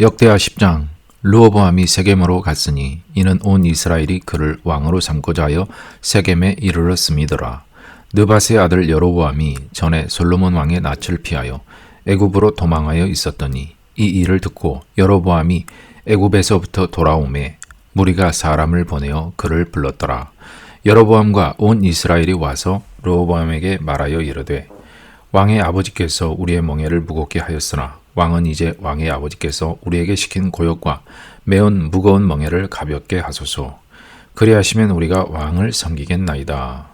역대하 10장 르호보암이 세겜으로 갔으니 이는 온 이스라엘이 그를 왕으로 삼고자 하여 세겜에 이르렀음이더라. 느바스의 아들 여로보암이 전에 솔로몬 왕의 낯을 피하여 애굽으로 도망하여 있었더니 이 일을 듣고 여로보암이 애굽에서부터 돌아오매 무리가 사람을 보내어 그를 불렀더라. 여로보암과 온 이스라엘이 와서 르호보암에게 말하여 이르되 왕의 아버지께서 우리의 멍에를 무겁게 하였으나 왕은 이제 왕의 아버지께서 우리에게 시킨 고역과 매운 무거운 멍에를 가볍게 하소서. 그리하시면 우리가 왕을 섬기겠나이다.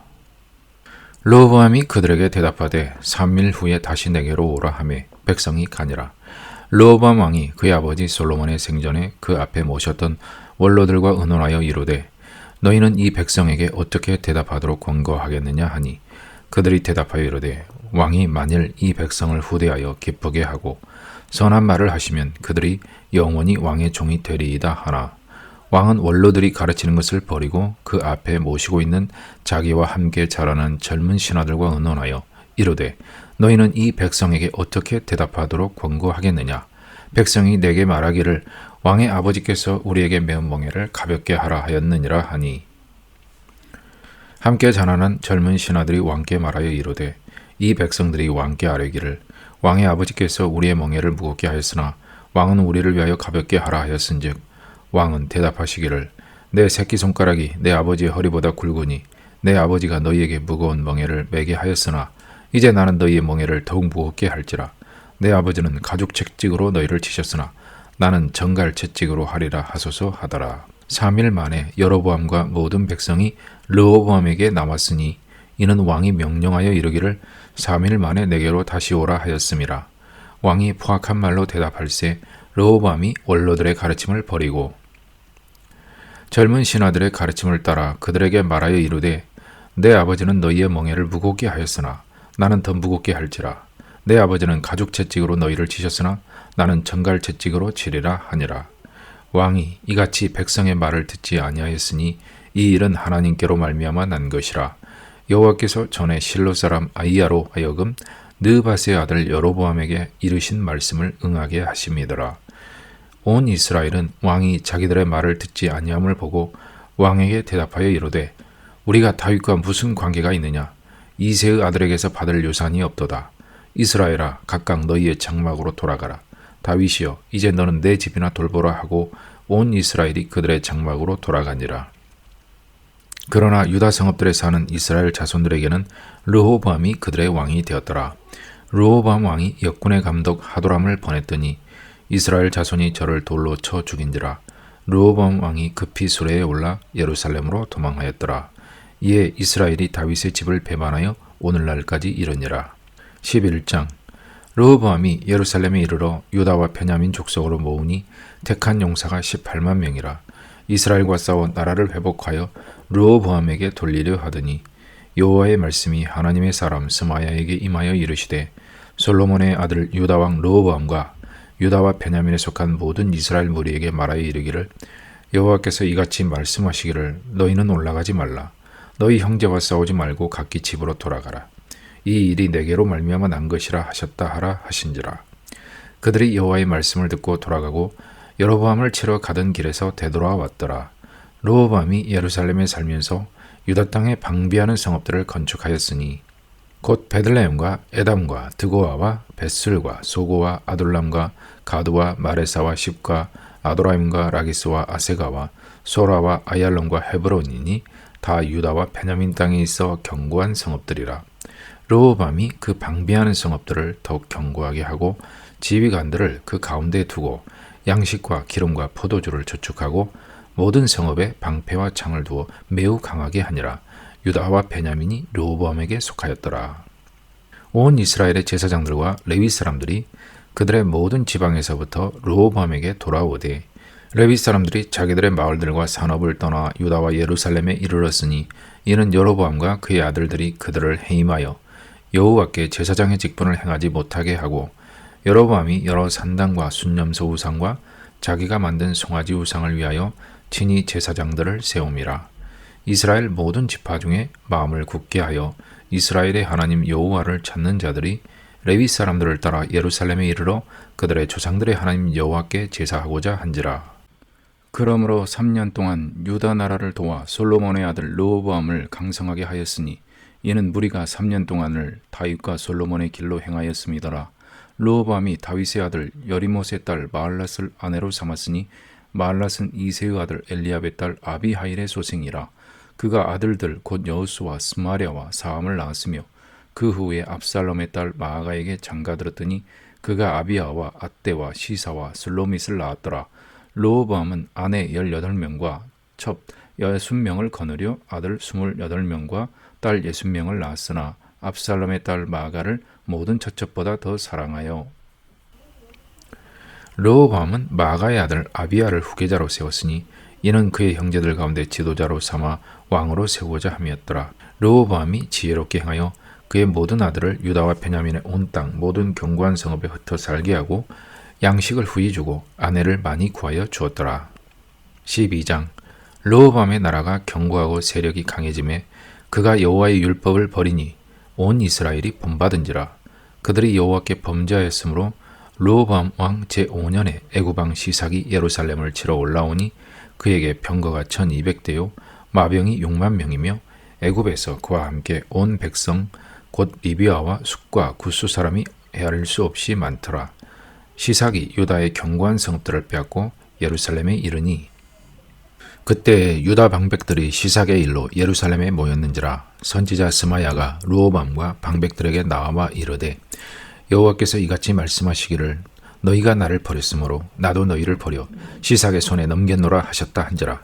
르호보암이 그들에게 대답하되 3일 후에 다시 내게로 오라 하매 백성이 가니라. 르호보암 왕이 그의 아버지 솔로몬의 생전에 그 앞에 모셨던 원로들과 의논하여 이르되 너희는 이 백성에게 어떻게 대답하도록 권고하겠느냐 하니 그들이 대답하여 이르되 왕이 만일 이 백성을 후대하여 기쁘게 하고 선한 말을 하시면 그들이 영원히 왕의 종이 되리이다 하나 왕은 원로들이 가르치는 것을 버리고 그 앞에 모시고 있는 자기와 함께 자라는 젊은 신하들과 의논하여 이르되 너희는 이 백성에게 어떻게 대답하도록 권고하겠느냐? 백성이 내게 말하기를 왕의 아버지께서 우리에게 매운 멍에를 가볍게 하라 하였느니라 하니. 함께 자라는 젊은 신하들이 왕께 말하여 이르되 이 백성들이 왕께 아뢰기를 왕의 아버지께서 우리의 멍에를 무겁게 하였으나 왕은 우리를 위하여 가볍게 하라 하였은즉 왕은 대답하시기를 내 새끼 손가락이 내 아버지의 허리보다 굵으니 내 아버지가 너희에게 무거운 멍에를 매게 하였으나 이제 나는 너희의 멍에를 더욱 무겁게 할지라. 내 아버지는 가죽 채찍으로 너희를 치셨으나 나는 정갈 채찍으로 하리라 하소서 하더라. 3일 만에 여로보암과 모든 백성이 르호보암에게 남았으니 이는 왕이 명령하여 이르기를 3일 만에 내게로 다시 오라 하였음이라. 왕이 포악한 말로 대답할세 르호보암이 원로들의 가르침을 버리고 젊은 신하들의 가르침을 따라 그들에게 말하여 이르되 내 아버지는 너희의 멍에를 무겁게 하였으나 나는 더 무겁게 할지라. 내 아버지는 가죽 채찍으로 너희를 치셨으나 나는 정갈 채찍으로 치리라 하니라. 왕이 이같이 백성의 말을 듣지 아니하였으니 이 일은 하나님께로 말미암아 난 것이라 여호와께서 전에 실로 사람 아이야로 하여금 느바스의 아들 여로보암에게 이르신 말씀을 응하게 하심이더라. 온 이스라엘은 왕이 자기들의 말을 듣지 아니함을 보고 왕에게 대답하여 이르되 우리가 다윗과 무슨 관계가 있느냐 이세의 아들에게서 받을 유산이 없도다. 이스라엘아 각각 너희의 장막으로 돌아가라. 다윗이여 이제 너는 내 집이나 돌보라 하고 온 이스라엘이 그들의 장막으로 돌아가니라. 그러나 유다 성읍들에 사는 이스라엘 자손들에게는 르호보암이 그들의 왕이 되었더라. 르호보암 왕이 역군의 감독 하도람을 보냈더니 이스라엘 자손이 저를 돌로 쳐 죽인지라. 르호보암 왕이 급히 수레에 올라 예루살렘으로 도망하였더라. 이에 이스라엘이 다윗의 집을 배반하여 오늘날까지 이르니라. 11장 르호보암이 예루살렘에 이르러 유다와 베냐민 족속으로 모으니 택한 용사가 18만 명이라. 이스라엘과 싸워 나라를 회복하여 르호보암에게 돌리려 하더니 여호와의 말씀이 하나님의 사람 스마야에게 임하여 이르시되 솔로몬의 아들 유다 왕 르호보암과 유다와 베냐민에 속한 모든 이스라엘 무리에게 말하여 이르기를 여호와께서 이같이 말씀하시기를 너희는 올라가지 말라. 너희 형제와 싸우지 말고 각기 집으로 돌아가라. 이 일이 내게로 말미암아 난 것이라 하셨다 하라 하신지라. 그들이 여호와의 말씀을 듣고 돌아가고 여로보암을 치러 가던 길에서 되돌아 왔더라 르호밤이 예루살렘에 살면서 유다 땅에 방비하는 성읍들을 건축하였으니 곧 베들레헴과 에담과 드고아와 벳술과 소고와 아돌람과 가드와 마레사와 십과 아도라임과 라기스와 아세가와 소라와 아얄론과 헤브론이니 다 유다와 베냐민 땅에 있어 견고한 성읍들이라. 르호밤이 그 방비하는 성읍들을 더욱 견고하게 하고 지휘관들을 그 가운데 두고 양식과 기름과 포도주를 저축하고 모든 성읍에 방패와 창을 두어 매우 강하게 하니라. 유다와 베냐민이 르호보암에게 속하였더라. 온 이스라엘의 제사장들과 레위 사람들이 그들의 모든 지방에서부터 르호보암에게 돌아오되 레위 사람들이 자기들의 마을들과 산업을 떠나 유다와 예루살렘에 이르렀으니 이는 여로보암과 그의 아들들이 그들을 해임하여 여호와께 제사장의 직분을 행하지 못하게 하고 여로보암이 여러 산당과 순념소 우상과 자기가 만든 송아지 우상을 위하여 친히 제사장들을 세움이라. 이스라엘 모든 지파 중에 마음을 굳게 하여 이스라엘의 하나님 여호와를 찾는 자들이 레위 사람들을 따라 예루살렘에 이르러 그들의 조상들의 하나님 여호와께 제사하고자 한지라. 그러므로 3년 동안 유다 나라를 도와 솔로몬의 아들 르호보암을 강성하게 하였으니 이는 무리가 3년 동안을 다윗과 솔로몬의 길로 행하였음이더라. 르호보암이 다윗의 아들 여리못의 딸 마알랏을 아내로 삼았으니 마알랏은 이세의 아들 엘리압의 딸 아비하일의 소생이라. 그가 아들들 곧 여호수와 스마랴와 사함을 낳았으며 그 후에 압살롬의 딸 마아가에게 장가들었더니 그가 아비아와 아떼와 시사와 슬로밋을 낳았더라. 로호보암은 아내 18명과 첩 60명을 거느려 아들 28명과 딸 60명을 낳았으나 압살롬의 딸 마아가를 모든 처첩보다 더 사랑하여 르호밤은 마가의 아들 아비아를 후계자로 세웠으니 이는 그의 형제들 가운데 지도자로 삼아 왕으로 세우고자 함이었더라. 르호밤이 지혜롭게 행하여 그의 모든 아들을 유다와 베냐민의 온 땅 모든 견고한 성읍에 흩어 살게 하고 양식을 후히 주고 아내를 많이 구하여 주었더라. 12장 르호밤의 나라가 견고하고 세력이 강해짐에 그가 여호와의 율법을 버리니 온 이스라엘이 본받은지라 그들이 여호와께 범죄하였으므로 르호밤 왕 제5년에 애굽왕 시삭이 예루살렘을 치러 올라오니 그에게 병거가 1200대요 마병이 6만 명이며 애굽에서 그와 함께 온 백성 곧 리비아와 숙과 구스 사람이 헤아릴 수 없이 많더라. 시삭이 유다의 견고한 성읍들을 빼앗고 예루살렘에 이르니 그때 유다 방백들이 시삭의 일로 예루살렘에 모였는지라 선지자 스마야가 루오밤과 방백들에게 나와 이르되 여호와께서 이같이 말씀하시기를 너희가 나를 버렸으므로 나도 너희를 버려 시삭의 손에 넘겼노라 하셨다 한지라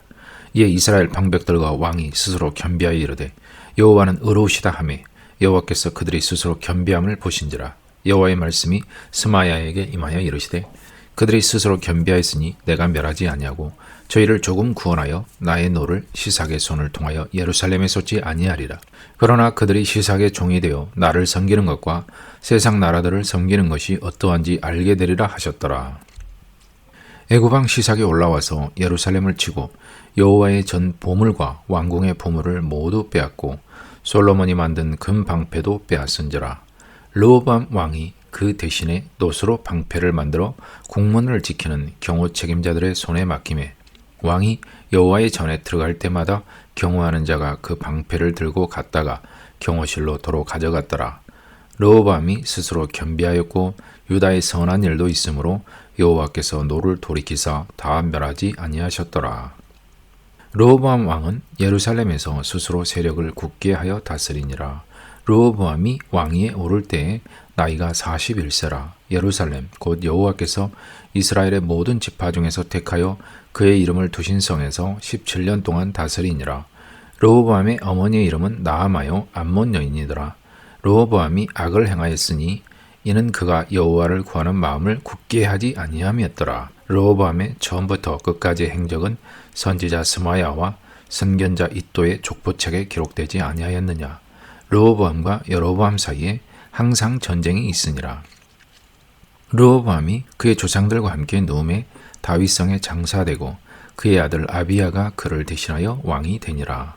이에 이스라엘 방백들과 왕이 스스로 겸비하여 이르되 여호와는 의로우시다 하매 여호와께서 그들이 스스로 겸비함을 보신지라 여호와의 말씀이 스마야에게 임하여 이르시되 그들이 스스로 겸비하였으니 내가 멸하지 아니하고 저희를 조금 구원하여 나의 노를 시삭의 손을 통하여 예루살렘에 쏟지 아니하리라. 그러나 그들이 시삭의 종이 되어 나를 섬기는 것과 세상 나라들을 섬기는 것이 어떠한지 알게 되리라 하셨더라. 애굽왕 시삭이 올라와서 예루살렘을 치고 여호와의 전 보물과 왕궁의 보물을 모두 빼앗고 솔로몬이 만든 금 방패도 빼앗은지라. 르호밤 왕이 그 대신에 노스로 방패를 만들어 국문을 지키는 경호 책임자들의 손에 맡김에 왕이 여호와의 전에 들어갈 때마다 경호하는 자가 그 방패를 들고 갔다가 경호실로 도로 가져갔더라. 르호밤이 스스로 겸비하였고 유다의 선한 일도 있으므로 여호와께서 노를 돌이키사 다 멸하지 아니하셨더라. 르호보암 왕은 예루살렘에서 스스로 세력을 굳게 하여 다스리니라. 르호보암이 왕위에 오를 때에 나이가 41세라. 예루살렘 곧 여호와께서 이스라엘의 모든 지파 중에서 택하여 그의 이름을 두신 성에서 17년 동안 다스리니라. 르호보암의 어머니의 이름은 나아마요 암몬 여인이더라. 르호보암이 악을 행하였으니 이는 그가 여호와를 구하는 마음을 굳게 하지 아니함이었더라. 르호보암의 처음부터 끝까지의 행적은 선지자 스마야와 선견자 이또의 족보책에 기록되지 아니하였느냐. 르호보암과 여로보암 사이에 항상 전쟁이 있으니라. 르호보암이 그의 조상들과 함께 누움에 다윗성에 장사되고 그의 아들 아비야가 그를 대신하여 왕이 되니라.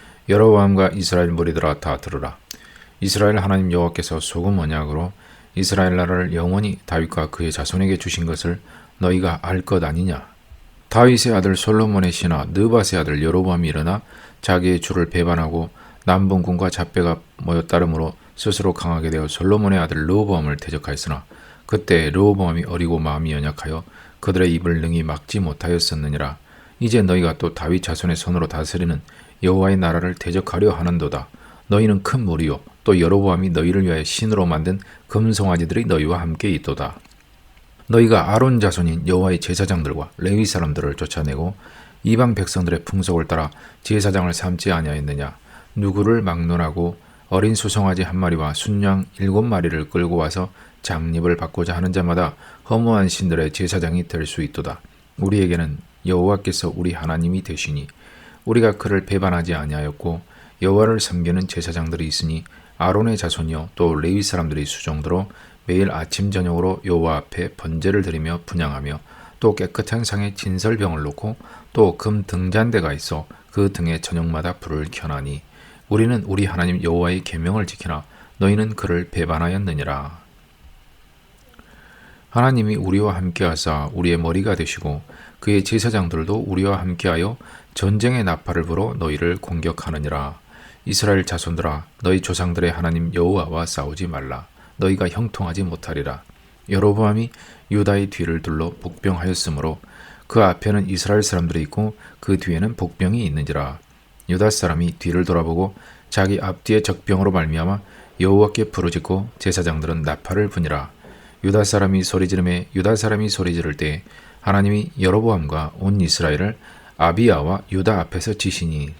여로보암과 이스라엘 무리들아 다 들으라. 이스라엘 하나님 여호와께서 소금 언약으로 이스라엘 나라를 영원히 다윗과 그의 자손에게 주신 것을 너희가 알 것 아니냐? 다윗의 아들 솔로몬의 신하 느밧의 아들 여로보암이 일어나 자기의 주를 배반하고 남분군과 잡배가 모여 따름으로 스스로 강하게 되어 솔로몬의 아들 르호보암을 대적하였으나 그때 르호보암이 어리고 마음이 연약하여 그들의 입을 능히 막지 못하였었느니라 이제 너희가 또 다윗 자손의 손으로 다스리는 여호와의 나라를 대적하려 하는도다. 너희는 큰 무리요 또 여로보암이 너희를 위하여 신으로 만든 금송아지들이 너희와 함께 있도다. 너희가 아론 자손인 여호와의 제사장들과 레위 사람들을 쫓아내고 이방 백성들의 풍속을 따라 제사장을 삼지 아니하였느냐? 누구를 막론하고 어린 수송아지 한 마리와 순양 일곱 마리를 끌고 와서 장립을 받고자 하는 자마다 허무한 신들의 제사장이 될 수 있도다. 우리에게는 여호와께서 우리 하나님이 되시니 우리가 그를 배반하지 아니하였고 여호와를 섬기는 제사장들이 있으니 아론의 자손이요 또 레위 사람들이 수종들로 매일 아침 저녁으로 여호와 앞에 번제를 드리며 분양하며 또 깨끗한 상에 진설병을 놓고 또 금 등잔대가 있어 그 등에 저녁마다 불을 켜나니 우리는 우리 하나님 여호와의 계명을 지키나 너희는 그를 배반하였느니라. 하나님이 우리와 함께 하사 우리의 머리가 되시고 그의 제사장들도 우리와 함께하여 전쟁의 나팔을 불어 너희를 공격하느니라. 이스라엘 자손들아 너희 조상들의 하나님 여호와와 싸우지 말라. 너희가 형통하지 못하리라. 여로보암이 유다의 뒤를 둘러 복병하였으므로 그 앞에는 이스라엘 사람들이 있고 그 뒤에는 복병이 있는지라. 유다 사람이 뒤를 돌아보고 자기 앞뒤에 적병으로 말미암아 여호와께 부르짖고 제사장들은 나팔을 부니라. 유다 사람이 소리 지르매 유다 사람이 소리 지를 때 하나님이 여로보암과 온 이스라엘을 아비야와 유다 앞에서 지시니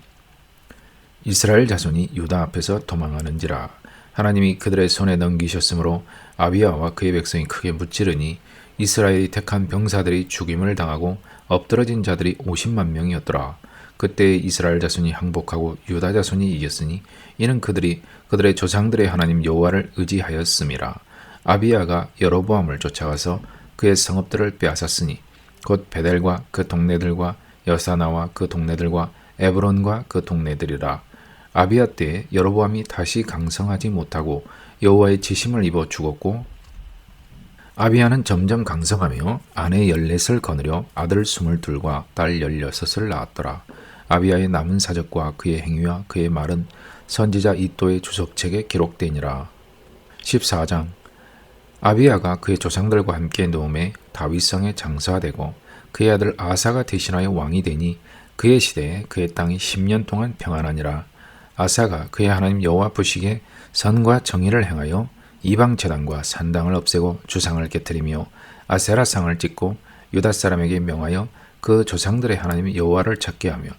이스라엘 자손이 유다 앞에서 도망하는지라 하나님이 그들의 손에 넘기셨으므로 아비야와 그의 백성이 크게 무찌르니 이스라엘이 택한 병사들이 죽임을 당하고 엎드러진 자들이 50만 명이었더라. 그때 이스라엘 자손이 항복하고 유다 자손이 이겼으니 이는 그들이 그들의 조상들의 하나님 여호와를 의지하였음이라. 아비야가 여로보암을 쫓아가서 그의 성읍들을 빼앗았으니 곧 베델과 그 동네들과 여사나와 그 동네들과 에브론과 그 동네들이라. 아비야 때에 여로보암이 다시 강성하지 못하고 여호와의 지심을 입어 죽었고 아비야는 점점 강성하며 아내 열넷을 거느려 아들 스물둘과 딸 열여섯을 낳았더라. 아비야의 남은 사적과 그의 행위와 그의 말은 선지자 이또의 주석책에 기록되니라. 14장 아비야가 그의 조상들과 함께 노음에 다윗성에 장사되고 그의 아들 아사가 대신하여 왕이 되니 그의 시대에 그의 땅이 10년 동안 평안하니라. 아사가 그의 하나님 여호와 부식에 선과 정의를 행하여 이방 제단과 산당을 없애고 주상을 깨뜨리며 아세라 상을 찍고 유다 사람에게 명하여 그 조상들의 하나님 여호와를 찾게 하며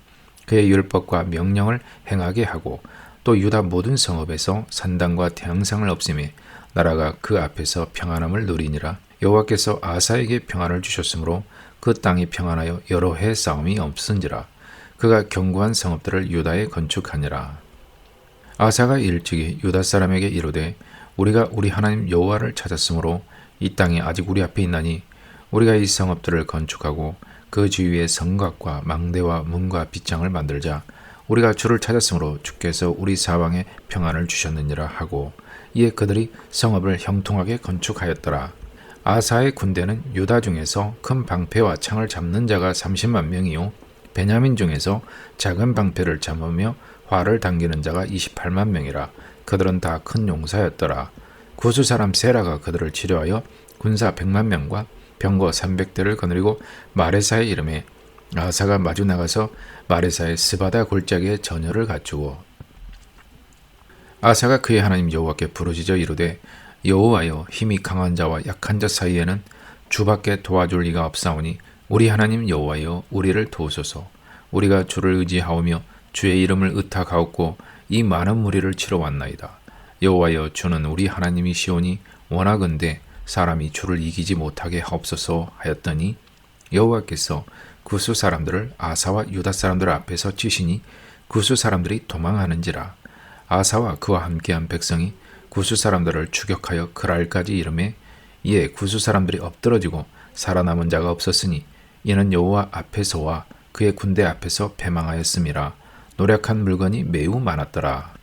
그의 율법과 명령을 행하게 하고 또 유다 모든 성읍에서 산당과 태양상을 없애매 나라가 그 앞에서 평안함을 누리니라. 여호와께서 아사에게 평안을 주셨으므로 그 땅이 평안하여 여러 해 싸움이 없은지라. 그가 견고한 성읍들을 유다에 건축하니라. 아사가 일찍이 유다 사람에게 이르되 우리가 우리 하나님 여호와를 찾았으므로 이 땅이 아직 우리 앞에 있나니 우리가 이 성읍들을 건축하고 그 주위에 성곽과 망대와 문과 빗장을 만들자. 우리가 주를 찾았으므로 주께서 우리 사방에 평안을 주셨느니라 하고 이에 그들이 성읍을 형통하게 건축하였더라. 아사의 군대는 유다 중에서 큰 방패와 창을 잡는 자가 30만 명이요 베냐민 중에서 작은 방패를 잡으며 활을 당기는 자가 28만 명이라 그들은 다 큰 용사였더라. 구수 사람 세라가 그들을 치료하여 군사 100만 명과 병거 300대를 거느리고 마레사의 이름에 아사가 마주 나가서 마레사의 스바다 골짜기에 전열을 갖추고 아사가 그의 하나님 여호와께 부르짖어 이르되 여호와여 힘이 강한 자와 약한 자 사이에는 주밖에 도와줄 리가 없사오니 우리 하나님 여호와여 우리를 도우소서. 우리가 주를 의지하오며 주의 이름을 의탁하옵고 이 많은 무리를 치러 왔나이다. 여호와여 주는 우리 하나님이시오니 원하건대 사람이 주를 이기지 못하게 하옵소서 하였더니 여호와께서 구수 사람들을 아사와 유다 사람들 앞에서 치시니 구수 사람들이 도망하는지라 아사와 그와 함께한 백성이 구수 사람들을 추격하여 그랄까지 이름에 이에 구수 사람들이 엎드러지고 살아남은 자가 없었으니 이는 여호와 앞에서와 그의 군대 앞에서 패망하였음이라 노력한 물건이 매우 많았더라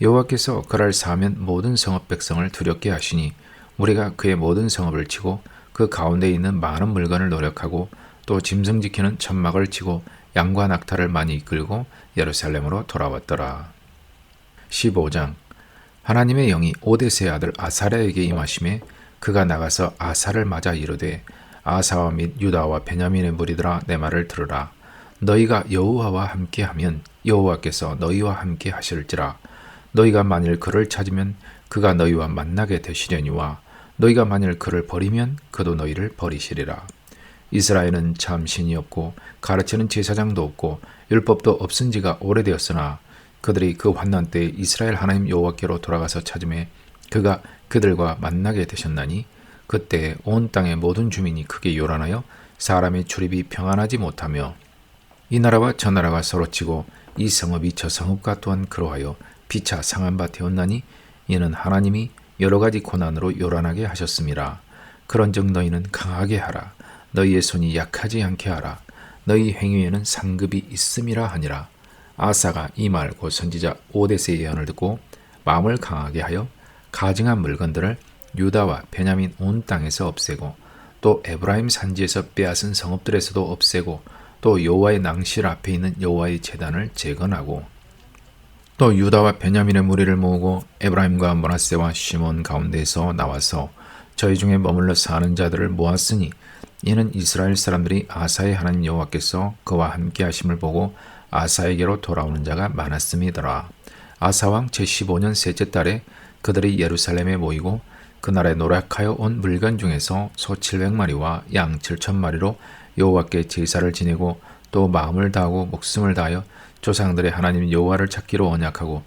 여호와께서 그랄 사면 모든 성읍 백성을 두렵게 하시니 우리가 그의 모든 성읍을 치고 그 가운데 있는 많은 물건을 노력하고 또 짐승 지키는 천막을 치고 양과 낙타를 많이 이끌고 예루살렘으로 돌아왔더라. 15장. 하나님의 영이 오데스의 아들 아사랴에게 임하심에 그가 나가서 아사를 맞아 이르되 아사와 및 유다와 베냐민의 무리들아 내 말을 들으라. 너희가 여호와와 함께하면 여호와께서 너희와 함께 하실지라. 너희가 만일 그를 찾으면 그가 너희와 만나게 되시려니와 너희가 만일 그를 버리면 그도 너희를 버리시리라. 이스라엘은 참 신이 없고 가르치는 제사장도 없고 율법도 없은 지가 오래되었으나 그들이 그 환난 때 이스라엘 하나님 여호와께로 돌아가서 찾음에 그가 그들과 만나게 되셨나니 그때 온 땅의 모든 주민이 크게 요란하여 사람의 출입이 평안하지 못하며 이 나라와 저 나라가 서로 치고 이 성읍이 저 성읍과 또한 그러하여 피차 상한 바 되었나니 이는 하나님이 여러 가지 고난으로 요란하게 하셨습니다. 그런즉 너희는 강하게 하라. 너희의 손이 약하지 않게 하라. 너희 행위에는 상급이 있음이라 하니라. 아사가 이 말 곧 선지자 오데스의 예언을 듣고 마음을 강하게 하여 가증한 물건들을 유다와 베냐민 온 땅에서 없애고 또 에브라임 산지에서 빼앗은 성읍들에서도 없애고 또 여호와의 낭실 앞에 있는 여호와의 제단을 재건하고 또 유다와 베냐민의 무리를 모으고 에브라임과 모나세와 시몬 가운데에서 나와서 저희 중에 머물러 사는 자들을 모았으니 이는 이스라엘 사람들이 아사의 하나님 여호와께서 그와 함께 하심을 보고 아사에게로 돌아오는 자가 많았음이더라. 아사 왕 제15년 셋째 달에 그들이 예루살렘에 모이고 그날에 노력하여 온 물건 중에서 소 700마리와 양 7천마리로 여호와께 제사를 지내고 또 마음을 다하고 목숨을 다하여 조상들의 하나님 여호와를 찾기로 언약하고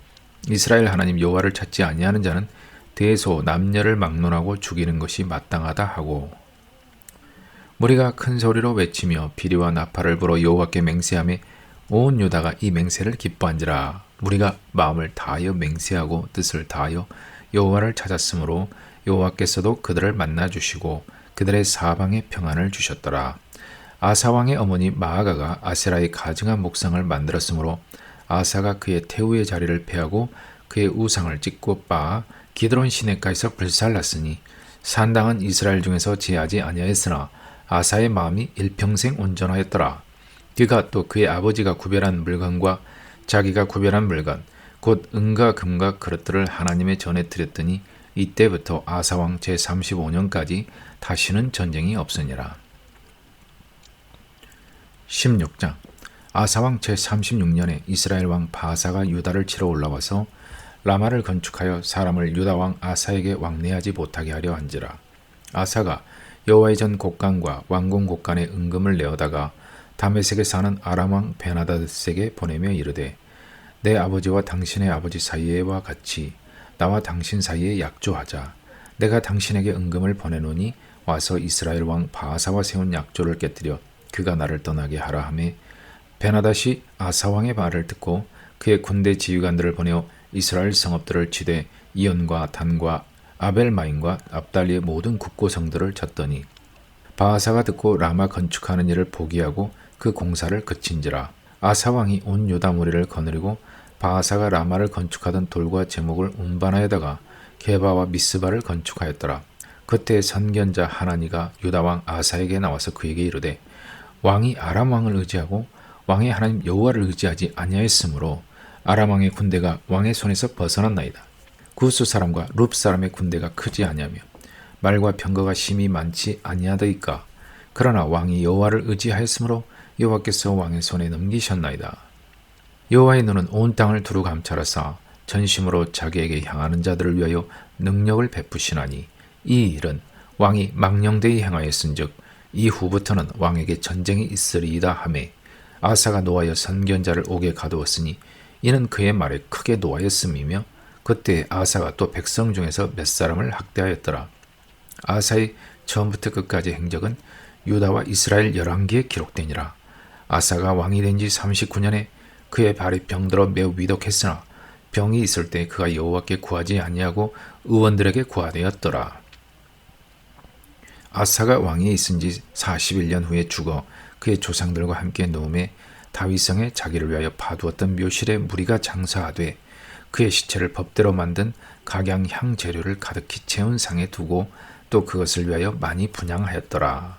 이스라엘 하나님 여호와를 찾지 아니하는 자는 대소 남녀를 막론하고 죽이는 것이 마땅하다 하고 무리가 큰 소리로 외치며 비리와 나팔을 불어 여호와께 맹세하며 온 유다가 이 맹세를 기뻐한지라 무리가 마음을 다하여 맹세하고 뜻을 다하여 여호와를 찾았으므로 여호와께서도 그들을 만나 주시고 그들의 사방에 평안을 주셨더라. 아사 왕의 어머니 마아가가 아세라의 가증한 목상을 만들었으므로 아사가 그의 태우의 자리를 패하고 그의 우상을 찍고 빻아 기드론 시내가에서 불살랐으니 산당은 이스라엘 중에서 제하지 아니하였으나 아사의 마음이 일평생 온전하였더라. 그가 또 그의 아버지가 구별한 물건과 자기가 구별한 물건 곧 은과 금과 그릇들을 하나님의 전에 드렸더니 이때부터 아사왕 제35년까지 다시는 전쟁이 없으니라. 16장 아사왕 제36년에 이스라엘 왕 바사가 유다를 치러 올라와서 라마를 건축하여 사람을 유다 왕 아사에게 왕래하지 못하게 하려 한지라. 아사가 여호와의 전 곡간과 왕궁 곡간에 은금을 내어다가 다메섹에 사는 아람 왕 베나다스에게 보내며 이르되 내 아버지와 당신의 아버지 사이에와 같이 나와 당신 사이에 약조하자. 내가 당신에게 은금을 보내노니 와서 이스라엘 왕 바하사와 세운 약조를 깨뜨려 그가 나를 떠나게 하라 하매 베나다시 아사 왕의 말을 듣고 그의 군대 지휘관들을 보내어 이스라엘 성읍들을 치되 이연과 단과 아벨마인과 압달리의 모든 국고성들을 쳤더니 바하사가 듣고 라마 건축하는 일을 포기하고 그 공사를 그친지라 아사 왕이 온 유다 무리를 거느리고 바하사가 라마를 건축하던 돌과 제목을 운반하여다가 게바와 미스바를 건축하였더라. 그때 선견자 하나니가 유다 왕 아사에게 나와서 그에게 이르되 왕이 아람 왕을 의지하고 왕의 하나님 여호와를 의지하지 아니하였으므로 아람 왕의 군대가 왕의 손에서 벗어났나이다. 구스 사람과 룹 사람의 군대가 크지 아니하며 말과 병거가 심히 많지 아니하더이까. 그러나 왕이 여호와를 의지하였으므로 여호와께서 왕의 손에 넘기셨나이다. 여호와의 눈은 온 땅을 두루 감찰하사 전심으로 자기에게 향하는 자들을 위하여 능력을 베푸시나니 이 일은 왕이 망령되이 행하였은즉 이후부터는 왕에게 전쟁이 있으리이다 하매 아사가 노하여 선견자를 옥에 가두었으니 이는 그의 말에 크게 노하였음이며 그때 아사가 또 백성 중에서 몇 사람을 학대하였더라 아사의 처음부터 끝까지 행적은 유다와 이스라엘 열왕기에 기록되니라 아사가 왕이 된 지 39년에 그의 발이 병들어 매우 위독했으나 병이 있을 때 그가 여호와께 구하지 아니하고 의원들에게 구하되었더라. 아사가 왕이 있은 지 41년 후에 죽어 그의 조상들과 함께 노음에 다윗성에 자기를 위하여 파두었던 묘실에 무리가 장사하되 그의 시체를 법대로 만든 각양 향 재료를 가득히 채운 상에 두고 또 그것을 위하여 많이 분양하였더라.